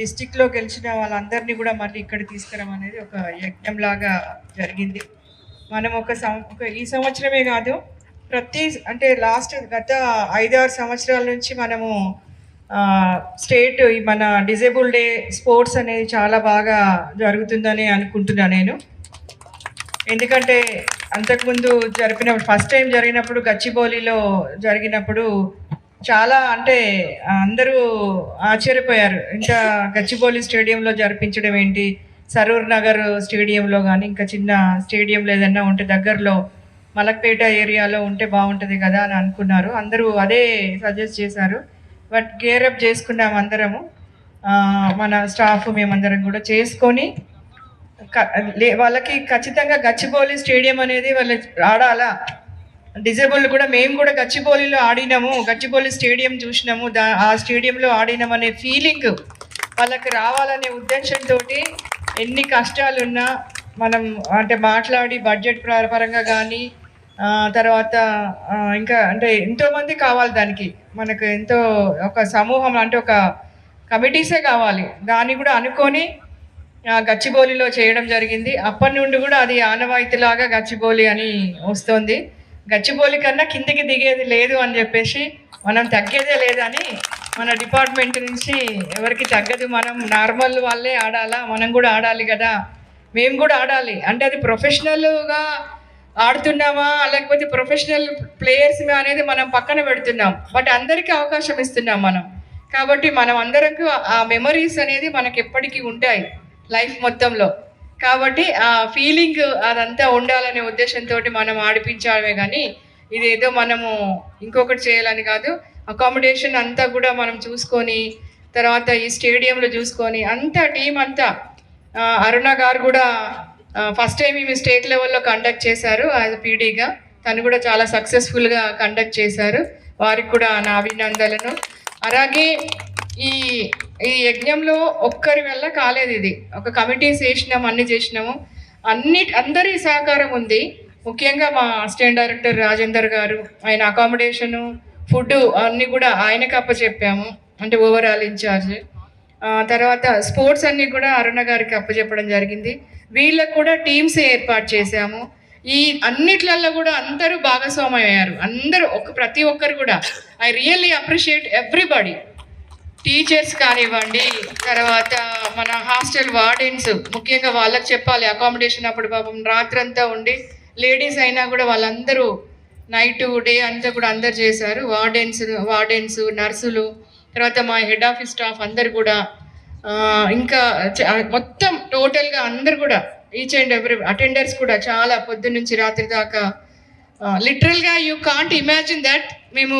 డిస్టిక్లో గెలిచిన వాళ్ళందరినీ కూడా మళ్ళీ ఇక్కడ తీసుకురావడం అనేది ఒక యజ్ఞంలాగా జరిగింది. మనం ఒక సం ఒక ఈ సంవత్సరమే కాదు ప్రతి అంటే లాస్ట్ గత ఐదారు సంవత్సరాల నుంచి మనము స్టేట్ ఈ మన డిజేబుల్ డే స్పోర్ట్స్ అనేది చాలా బాగా జరుగుతుందని అనుకుంటున్నా నేను. ఎందుకంటే అంతకుముందు జరిపినప్పుడు ఫస్ట్ టైం జరిగినప్పుడు గచ్చిబౌలిలో జరిగినప్పుడు చాలా అంటే అందరూ ఆశ్చర్యపోయారు. ఇంకా గచ్చిబౌలి స్టేడియంలో జరిపించడం ఏంటి? సరూర్ నగర్ స్టేడియంలో కానీ ఇంకా చిన్న స్టేడియంలో ఏదైనా ఉంటే దగ్గరలో మలక్పేట ఏరియాలో ఉంటే బాగుంటుంది కదా అని అనుకున్నారు. అందరూ అదే సజెస్ట్ చేశారు. బట్ గేరప్ చేసుకున్నాం అందరము. మన స్టాఫ్ మేమందరం కూడా చేసుకొని వాళ్ళకి ఖచ్చితంగా గచ్చిబౌలి స్టేడియం అనేది వాళ్ళు ఆడాలా? డిజేబుల్ కూడా మేము కూడా గచ్చిబౌలిలో ఆడినాము గచ్చిబౌలి స్టేడియం చూసినాము. దా ఆ స్టేడియంలో ఆడినాం అనే ఫీలింగ్ వాళ్ళకి రావాలనే ఉద్దేశంతో ఎన్ని కష్టాలున్నా మనం అంటే మాట్లాడి బడ్జెట్ పరంగా కానీ తర్వాత ఇంకా అంటే ఎంతోమంది కావాలి దానికి. మనకు ఎంతో ఒక సమూహం అంటే ఒక కమిటీసే కావాలి. దాన్ని కూడా అనుకొని గచ్చిబోలిలో గచ్చిబౌలిలో చేయడం జరిగింది. అప్పటి నుండి కూడా అది ఆనవాయితీలాగా గచ్చిబౌలి అని వస్తుంది. గచ్చిబౌలి కన్నా కిందికి దిగేది లేదు అని చెప్పేసి మనం తగ్గేదే లేదని మన డిపార్ట్మెంట్ నుంచి ఎవరికి తగ్గదు. మనం నార్మల్ వాళ్ళే ఆడాలా? మనం కూడా ఆడాలి కదా. మేము కూడా ఆడాలి. అంటే అది ప్రొఫెషనల్గా ఆడుతున్నామా? లేకపోతే ప్రొఫెషనల్ ప్లేయర్స్ అనేది మనం పక్కన పెడుతున్నాం. బట్ అందరికీ అవకాశం ఇస్తున్నాం మనం. కాబట్టి మనం అందరికి ఆ మెమరీస్ అనేది మనకి ఎప్పటికీ ఉంటాయి లైఫ్ మొత్తంలో. కాబట్టి ఆ ఫీలింగ్ అదంతా ఉండాలనే ఉద్దేశంతో మనం ఆడిపించాలమే కానీ ఇది ఏదో మనము ఇంకొకటి చేయాలని కాదు. అకామిడేషన్ అంతా కూడా మనం చూసుకొని తర్వాత ఈ స్టేడియంలో చూసుకొని అంతా టీం అంతా అరుణ గారు కూడా ఫస్ట్ టైం ఈమె స్టేట్ లెవెల్లో కండక్ట్ చేశారు యాజ్ పీడీగా తను కూడా చాలా సక్సెస్ఫుల్గా కండక్ట్ చేశారు. వారికి కూడా నా అభినందనలు. అలాగే ఈ ఈ యజ్ఞంలో ఒక్కరి వల్ల కాలేదు ఇది. ఒక కమిటీస్ చేసినాము అన్ని చేసినాము. అన్ని అందరి సహకారం ఉంది. ముఖ్యంగా మా అసిస్టెంట్ డైరెక్టర్ రాజేందర్ గారు ఆయన అకామిడేషను ఫుడ్ అన్నీ కూడా ఆయనకి అప్పచెప్పాము. అంటే ఓవరాల్ ఇన్ఛార్జ్ తర్వాత స్పోర్ట్స్ అన్ని కూడా అరుణ గారికి అప్పచెప్పడం జరిగింది. వీళ్ళకు కూడా టీమ్స్ ఏర్పాటు చేశాము. ఈ అన్నిట్లలో కూడా అందరూ భాగస్వామ్యం అయ్యారు. అందరూ ఒక ప్రతి ఒక్కరు కూడా. I really appreciate everybody teachers కానివ్వండి తర్వాత మన హాస్టల్ వార్డెన్స్ ముఖ్యంగా వాళ్ళకి చెప్పాలి అకామిడేషన్ అప్పుడు పాపం రాత్రంతా ఉండి లేడీస్ అయినా కూడా వాళ్ళందరూ నైట్ డే అంతా కూడా అందరు చేశారు. వార్డెన్స్ వార్డెన్స్ నర్సులు తర్వాత మా హెడ్ ఆఫీస్ స్టాఫ్ అందరు కూడా ఇంకా చ- మొత్తం టోటల్గా అందరు కూడా ఈచ్ అండ్ ఎవ్రీ అటెండర్స్ కూడా చాలా పొద్దున్నుంచి రాత్రి దాకా లిటరల్గా యూ కాంట్ ఇమాజిన్ దట్ మేము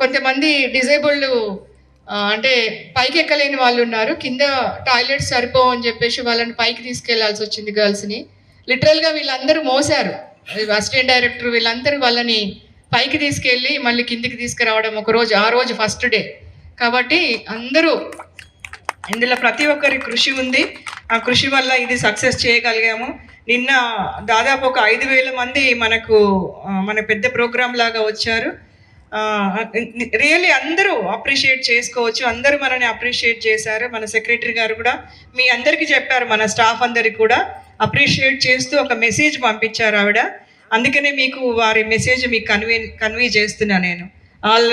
కొంతమంది డిజేబుల్డ్ అంటే పైకి ఎక్కలేని వాళ్ళు ఉన్నారు. కింద టాయిలెట్స్ సరిపోవు అని చెప్పేసి వాళ్ళని పైకి తీసుకెళ్ళాల్సి వచ్చింది గర్ల్స్ని లిటరల్గా వీళ్ళందరూ మోసారు. అసిస్టెంట్ డైరెక్టర్ వీళ్ళందరూ వాళ్ళని పైకి తీసుకెళ్ళి మళ్ళీ కిందికి తీసుకురావడం ఒక రోజు ఆ రోజు ఫస్ట్ డే. కాబట్టి అందరూ ఇందులో ప్రతి ఒక్కరి కృషి ఉంది. ఆ కృషి వల్ల ఇది సక్సెస్ చేయగలిగాము. నిన్న దాదాపు ఒక ఐదు వేల మంది మనకు మన పెద్ద ప్రోగ్రాం లాగా వచ్చారు. రియల్లీ అందరూ అప్రిషియేట్ చేసుకోవచ్చు. అందరూ మనని అప్రిషియేట్ చేశారు. మన సెక్రటరీ గారు కూడా మీ అందరికీ చెప్పారు. మన స్టాఫ్ అందరికి కూడా అప్రిషియేట్ చేస్తూ ఒక మెసేజ్ పంపించారు ఆవిడ. అందుకనే మీకు వారి మెసేజ్ మీకు కన్వే కన్వే చేస్తున్నా నేను. ఆల్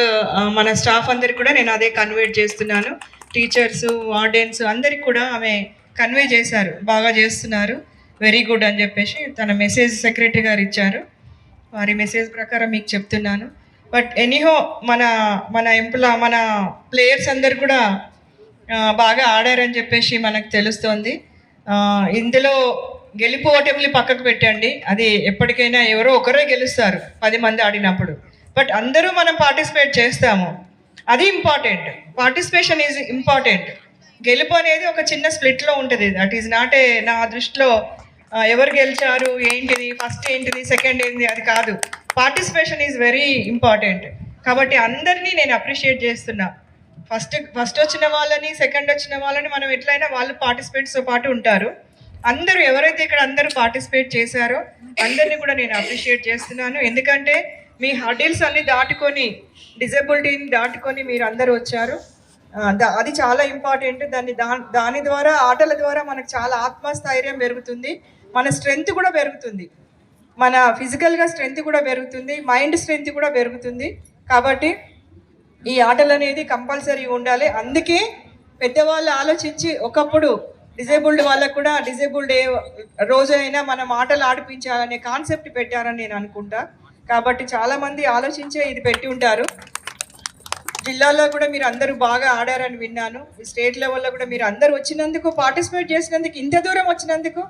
మన స్టాఫ్ అందరికి కూడా నేను అదే కన్వేట్ చేస్తున్నాను. టీచర్స్ వార్డెన్స్ అందరికి కూడా ఆమె కన్వే చేశారు. బాగా చేస్తున్నారు. వెరీ గుడ్ అని చెప్పేసి తన మెసేజ్ సెక్రటరీ గారు ఇచ్చారు. వారి మెసేజ్ ప్రకారం మీకు చెప్తున్నాను. బట్ ఎనీహో మన మన ఎంప్లా మన ప్లేయర్స్ అందరు కూడా బాగా ఆడారని చెప్పేసి మనకు తెలుస్తోంది. ఇందులో గెలుపు ఓటమిని పక్కకు పెట్టండి. అది ఎప్పటికైనా ఎవరో ఒకరే గెలుస్తారు పది మంది ఆడినప్పుడు. బట్ అందరూ మనం పార్టిసిపేట్ చేస్తాము. అది ఇంపార్టెంట్ పార్టిసిపేషన్ ఈజ్ ఇంపార్టెంట్ గెలుపు అనేది ఒక చిన్న స్ప్లిట్లో ఉంటుంది. దట్ ఈజ్ నాట్ ఏ నా దృష్టిలో ఎవరు గెలిచారు ఏంటిది ఫస్ట్ ఏంటిది సెకండ్ ఏంటి అది కాదు. పార్టిసిపేషన్ ఈజ్ వెరీ ఇంపార్టెంట్ కాబట్టి అందరినీ నేను అప్రిషియేట్ చేస్తున్నా. ఫస్ట్ ఫస్ట్ వచ్చిన వాళ్ళని సెకండ్ వచ్చిన వాళ్ళని మనం ఎట్లయినా వాళ్ళు పార్టిసిపేట్స్తో పాటు ఉంటారు. అందరూ ఎవరైతే ఇక్కడ అందరూ పార్టిసిపేట్ చేశారో అందరినీ కూడా నేను అప్రిషియేట్ చేస్తున్నాను. ఎందుకంటే మీ హడిల్స్ అన్ని దాటుకొని డిజబిలిటీని దాటుకొని మీరు అందరూ వచ్చారు. దా- అది చాలా ఇంపార్టెంట్ దాన్ని దా దాని ద్వారా ఆటల ద్వారా మనకు చాలా ఆత్మస్థైర్యం పెరుగుతుంది. మన స్ట్రెంగ్త్ కూడా పెరుగుతుంది. మన ఫిజికల్గా స్ట్రెంగ్త్ కూడా పెరుగుతుంది మైండ్ స్ట్రెంగ్త్ కూడా పెరుగుతుంది. కాబట్టి ఈ ఆటలు అనేది కంపల్సరీ ఉండాలి. అందుకే పెద్దవాళ్ళు ఆలోచించి ఒకప్పుడు డిజేబుల్డ్ వాళ్ళకు కూడా డిజేబుల్డ్ ఏ రోజు అయినా మనం ఆటలు ఆడిపించాలనే కాన్సెప్ట్ పెట్టారని నేను అనుకుంటా. కాబట్టి చాలామంది ఆలోచించే ఇది పెట్టి ఉంటారు. జిల్లాలో కూడా మీరు అందరూ బాగా ఆడారని విన్నాను. స్టేట్ లెవెల్లో కూడా మీరు అందరూ వచ్చినందుకు పార్టిసిపేట్ చేసినందుకు ఇంత దూరం వచ్చినందుకు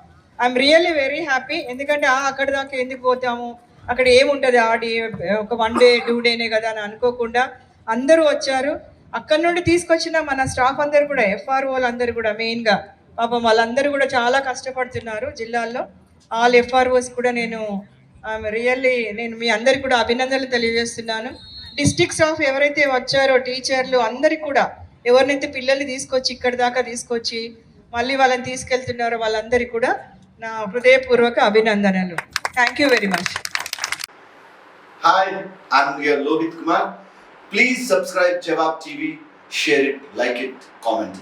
ఐఎమ్ రియల్లీ వెరీ హ్యాపీ ఎందుకంటే అక్కడ దాకా ఎందుకు పోతాము? అక్కడ ఏముంటుంది? ఆడి ఒక వన్ డే టూ డేనే కదా అని అనుకోకుండా అందరూ వచ్చారు. అక్కడ నుండి తీసుకొచ్చిన మన స్టాఫ్ అందరు కూడా ఎఫ్ఆర్ఓలు అందరూ కూడా మెయిన్గా పాపం వాళ్ళందరూ కూడా చాలా కష్టపడుతున్నారు జిల్లాల్లో. ఆల్ ఎఫ్ఆర్ఓస్ కూడా నేను రియల్లీ నేను మీ అందరికి కూడా అభినందనలు తెలియజేస్తున్నాను. డిస్టిక్ స్టాఫ్ ఎవరైతే వచ్చారో టీచర్లు అందరికి కూడా ఎవరినైతే పిల్లల్ని తీసుకొచ్చి ఇక్కడి దాకా తీసుకొచ్చి మళ్ళీ వాళ్ళని తీసుకెళ్తున్నారో వాళ్ళందరికీ కూడా నా హృదయపూర్వక అభినందనలు. Thank you very much hi R Lohith Kumar please subscribe Jawab TV share like it comment